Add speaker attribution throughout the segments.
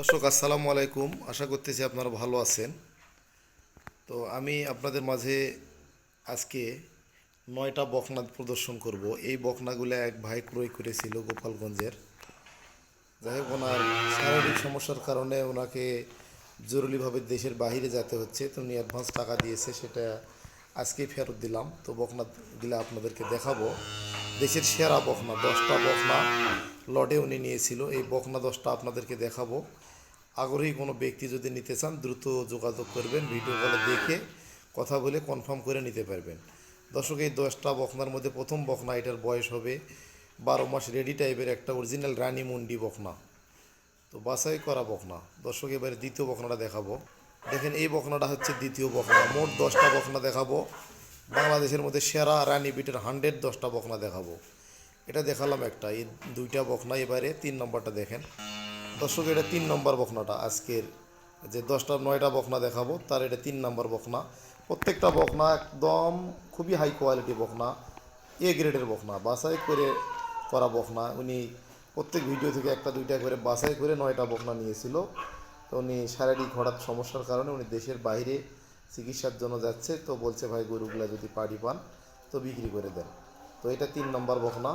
Speaker 1: দর্শক, আসসালামু আলাইকুম। আশা করতেছি আপনারা ভালো আছেন। তো আমি আপনাদের মাঝে আজকে নয়টা বকনা প্রদর্শন করব। এই বকনাগুলো এক ভাই ক্রয় করেছিল গোপালগঞ্জের। যাই হোক, ওনার শারীরিক সমস্যার কারণে ওনাকে জরুরিভাবে দেশের বাইরে যেতে হচ্ছে। তো উনি অ্যাডভান্স টাকা দিয়েছে, সেটা আজকে ফেরত দিলাম। তো বকনাগুলো আপনাদেরকে দেখাবো। দেশের সেরা বকনা, দশটা বকনা লটে উনি নিয়েছিল। এই বকনা দশটা আপনাদেরকে দেখাবো। আগ্রহী কোনো ব্যক্তি যদি নিতে চান, দ্রুত যোগাযোগ করবেন ভিডিও কলে দেখে কথা বলে কনফার্ম করে নিতে পারবেন। দর্শক, এই দশটা বকনার মধ্যে প্রথম বকনা, এটার বয়স হবে বারো মাস রেডি টাইপের একটা অরিজিনাল রানী মুন্ডি বকনা। তো বাছাই করা বকনা। দর্শক, এবারে দ্বিতীয় বকনাটা দেখাবো। দেখেন, এই বকনাটা হচ্ছে দ্বিতীয় বকনা। মোট দশটা বকনা দেখাবো। বাংলাদেশের মধ্যে সেরা রানী বিটের হান্ড্রেড দশটা বকনা দেখাবো। এটা দেখালাম একটা। এই দুইটা বকনা, এবারে তিন নম্বরটা দেখেন। দর্শক, এটা তিন নম্বর বকনাটা। আজকের যে দশটা, নয়টা বকনা দেখাবো, তার এটা তিন নম্বর বকনা। প্রত্যেকটা বকনা একদম খুবই হাই কোয়ালিটি বকনা এ গ্রেডের বকনা, বাছাই করে করা বকনা। উনি প্রত্যেক ভিডিও থেকে একটা, দুইটা করে বাছাই করে নয়টা বকনা নিয়েছিল। তো উনি শারীরিক হঠাৎ সমস্যার কারণে উনি দেশের বাইরে চিকিৎসার জন্য যাচ্ছে। তো বলছে, ভাই, গরুগুলা যদি পাড়ি পান, তো বিক্রি করে দেন। তো এটা তিন নম্বর বকনা।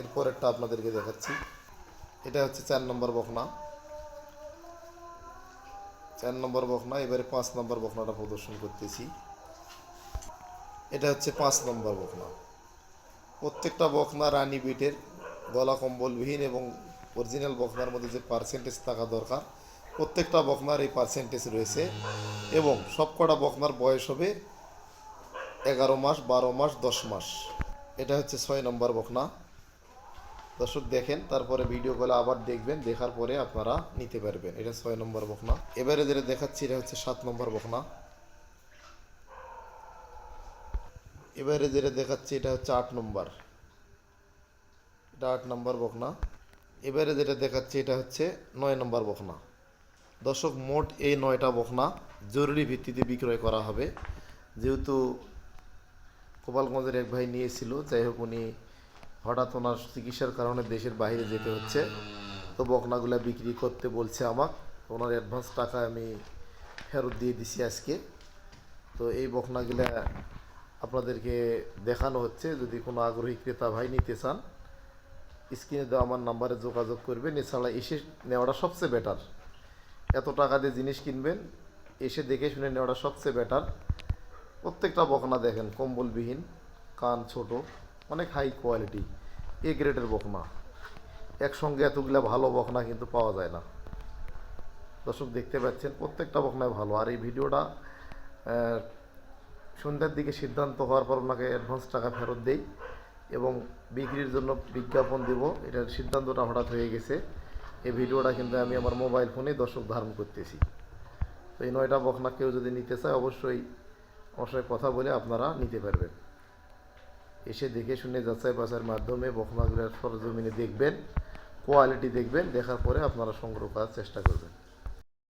Speaker 1: এরপরেরটা আপনাদেরকে দেখাচ্ছি। এটা হচ্ছে চার নম্বর বকনা চার নম্বর বকনা এবারে পাঁচ নম্বর বকনাটা প্রদর্শন করতেছি। এটা হচ্ছে পাঁচ নম্বর বকনা প্রত্যেকটা বকনা রানী বিটের গলা কম্বলবিহীন এবং অরিজিনাল বকনার মধ্যে যে পার্সেন্টেজ থাকা দরকার, প্রত্যেকটা বকনার এই পার্সেন্টেজ রয়েছে এবং সবকটা বকনার বয়স হবে এগারো মাস, বারো মাস, দশ মাস। এটা হচ্ছে ছয় নম্বর বকনা দর্শক দেখেন, তারপরে ভিডিও কলে আবার দেখবেন, দেখার পরে আপনারা নিতে পারবেন। এটা ছয় নম্বর বকনা। এবারে যেটা দেখাচ্ছি, এটা হচ্ছে সাত নম্বর বকনা। এবারে যেটা দেখাচ্ছি, এটা হচ্ছে আট নম্বর। এটা আট নম্বর বকনা। এবারে যেটা দেখাচ্ছি, এটা হচ্ছে নয় নম্বর বকনা। দর্শক, মোট এই নয়টা বকনা জরুরি ভিত্তিতে বিক্রয় করা হবে। যেহেতু গোপালগঞ্জের এক ভাই নিয়েছিল, যাই হোক উনি হঠাৎ ওনার চিকিৎসার কারণে দেশের বাইরে যেতে হচ্ছে। তো বকনাগুলো বিক্রি করতে বলছে আমাক। ওনার অ্যাডভান্স টাকা আমি ফেরত দিয়ে দিছি আজকে। তো এই বকনাগুলা আপনাদেরকে দেখানো হচ্ছে। যদি কোনো আগ্রহী ক্রেতা ভাই নিতে চান, স্ক্রিনে দেওয়া আমার নাম্বারে যোগাযোগ করবেন। এছাড়া এসে নেওয়াটা সবচেয়ে বেটার এত টাকা দিয়ে জিনিস কিনবেন, এসে দেখে শুনে নেওয়াটা সবচেয়ে বেটার প্রত্যেকটা বকনা দেখেন, কম্বলবিহীন, কান ছোট। অনেক হাই কোয়ালিটি এ গ্রেডের বকনা। একসঙ্গে এতগুলা ভালো বকনা কিন্তু পাওয়া যায় না। দর্শক, দেখতে পাচ্ছেন, প্রত্যেকটা বকনায় ভালো। আর এই ভিডিওটা সন্ধ্যার দিকে সিদ্ধান্ত হওয়ার পর ওনাকে অ্যাডভান্স টাকা ফেরত দেই এবং বিক্রির জন্য বিজ্ঞাপন দেব। এটার সিদ্ধান্তটা হঠাৎ হয়ে গেছে। এই ভিডিওটা কিন্তু আমি আমার মোবাইল ফোনে দর্শক ধারণ করতেছি। তো এই নয়টা বকনা কেউ যদি নিতে চায়, অবশ্যই আমার সঙ্গে কথা বলে আপনারা নিতে পারবেন। এসে দেখে শুনে যাচাই বাছার মাধ্যমে বকমাগুলার সরজমিনে দেখবেন কোয়ালিটি দেখবেন, দেখার পরে আপনারা সংগ্রহ করার চেষ্টা করবেন।